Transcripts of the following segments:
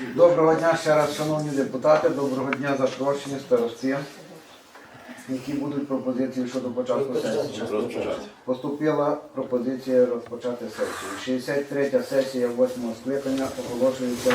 Доброго дня ще раз, шановні депутати. Доброго дня запрошені старости. Які будуть пропозиції щодо початку сесії? Поступила пропозиція розпочати сесію. 63 сесія 8 скликання оголошується.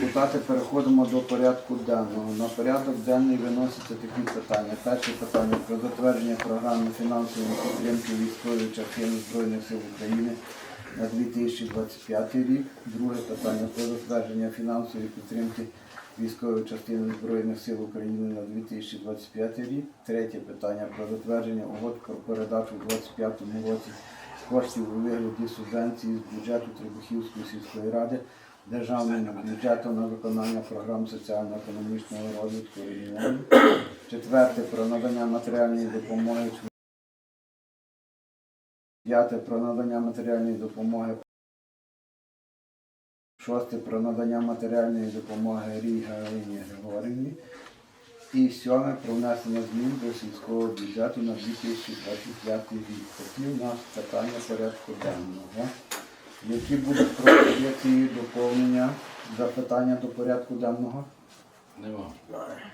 депутати, переходимо до порядку денного. На порядок денний виносяться такі питання. Перше питання про затвердження програми фінансової підтримки військової частини Збройних сил України на 2025 рік. Друге питання про затвердження фінансової підтримки військової частини Збройних сил України на 2025 рік. Третє питання про затвердження угод про передачу у 2025 році коштів у вигляді субвенції з бюджету Требухівської сільської ради державному бюджету на виконання програм соціально-економічного розвитку регіону. Четверте про надання матеріальної допомоги. П'яте про надання матеріальної допомоги. Шосте про надання матеріальної допомоги Рій Галині Григорівні. І сьоме про внесення змін до сільського бюджету на 2025 рік. Такі у нас питання порядку денного. Які будуть пропозиції доповнення, запитання до порядку денного? Нема.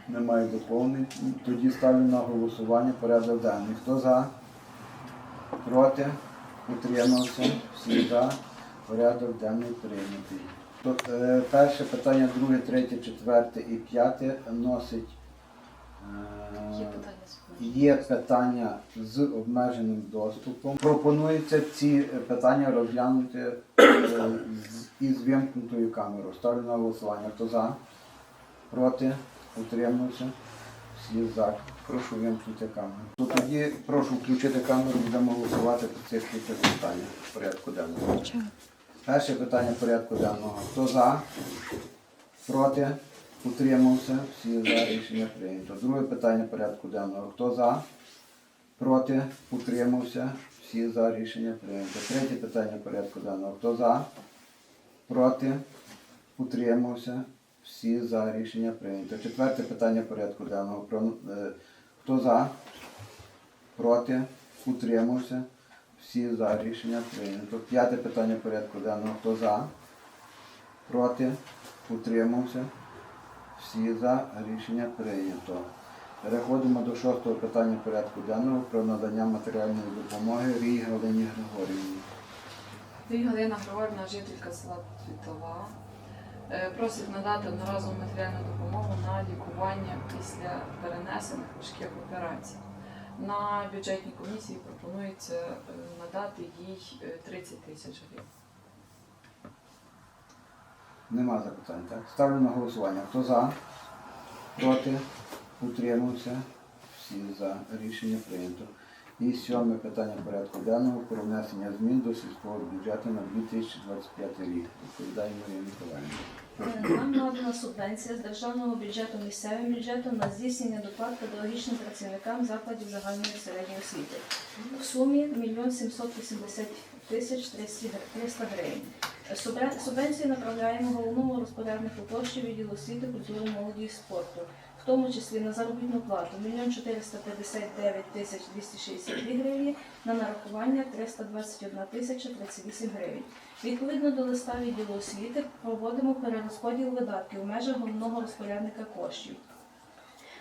Немає доповнень. Тоді ставлю на голосування порядок денний. Хто за? Проти? Утримався? Всі за? Порядок денний прийнятий. Е, перше питання, друге, третє, четверте і п'яте носить. Е, Є питання з Є питання з обмеженим доступом. Пропонується ці питання розглянути е, з- із вимкнутою камерою. Ставлю на голосування. Хто за? Проти? Утримався? Всі за. Прошу вимкнути камеру. То тоді прошу включити камеру, будемо голосувати по цих кілька питаннях в порядку денного. Перше питання порядку денного. Хто за? Проти? Утримався? Всі за рішення прийнято. Друге питання порядку денного. Хто за? Проти? Утримався? Всі за рішення прийнято. Третє питання порядку денного. Хто за? Проти? Утримався? Всі за рішення прийнято. Четверте питання порядку денного. Про, е, хто за? Проти? Утримався? Всі за рішення прийнято. П'яте питання порядку денного. Хто за? Проти? Утримався? Всі за рішення прийнято. Переходимо до шостого питання порядку денного про надання матеріальної допомоги Рій Галині Григорівні. Ти Галина Григорівна, жителька села Світова, е, просить надати одноразову матеріальну допомогу на лікування після перенесених важких операцій. На бюджетній комісії пропонується е, надати їй е, 30 тисяч гривень. Нема запитань, так? Ставлю на голосування. Хто за? Проти? Утримався? Всі за. Рішення прийнято. І сьоме питання порядку денного про внесення змін до сільського бюджету на 2025 рік. Відповідає Марія Миколаївна. Нам надана субвенція з державного бюджету місцевим бюджетом на здійснення доплат педагогічним працівникам закладів загальної середньої освіти в сумі 1 780 тисяч 300 гривень. Субвен- Субвенцію направляємо головному розпоряднику коштів відділу освіти, культури, молоді і спорту. в тому числі на заробітну плату 1 459 тисяч 262 гривні, на нарахування 321 тисяча 38 гривень. Відповідно до листа відділу освіти проводимо перерозподіл видатків в межах головного розпорядника коштів.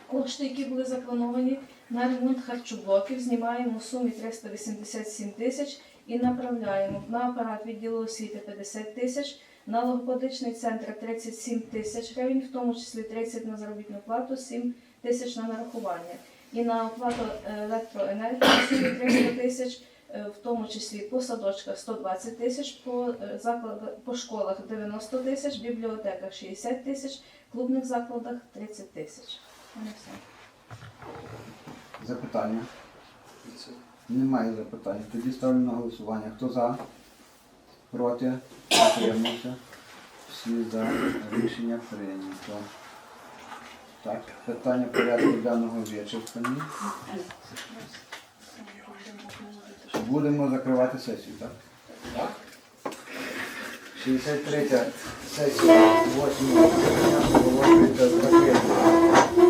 Кошти, які були заплановані на ремонт харчоблоків, знімаємо в сумі 387 тисяч і направляємо на апарат відділу освіти 50 тисяч, на логопедичний центр 37 тисяч гривень, в тому числі 30 на заробітну плату, 7 тисяч на нарахування. І на оплату е, електроенергії в 300 тисяч, е, в тому числі по садочках 120 тисяч, по, е, закладах, по школах 90 тисяч, бібліотеках 60 тисяч, клубних закладах 30 тисяч. Запитання? Немає запитань. Тоді ставлю на голосування. Хто за? Проти? Утримався? Всі за. Рішення прийнято. Так, питання порядку денного вичерпані. Будемо закривати сесію, так? Так. 63 сесія 8 оголошується.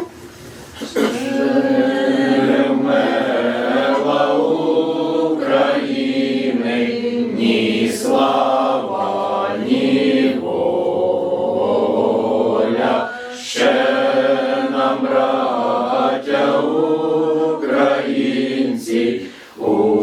Oh.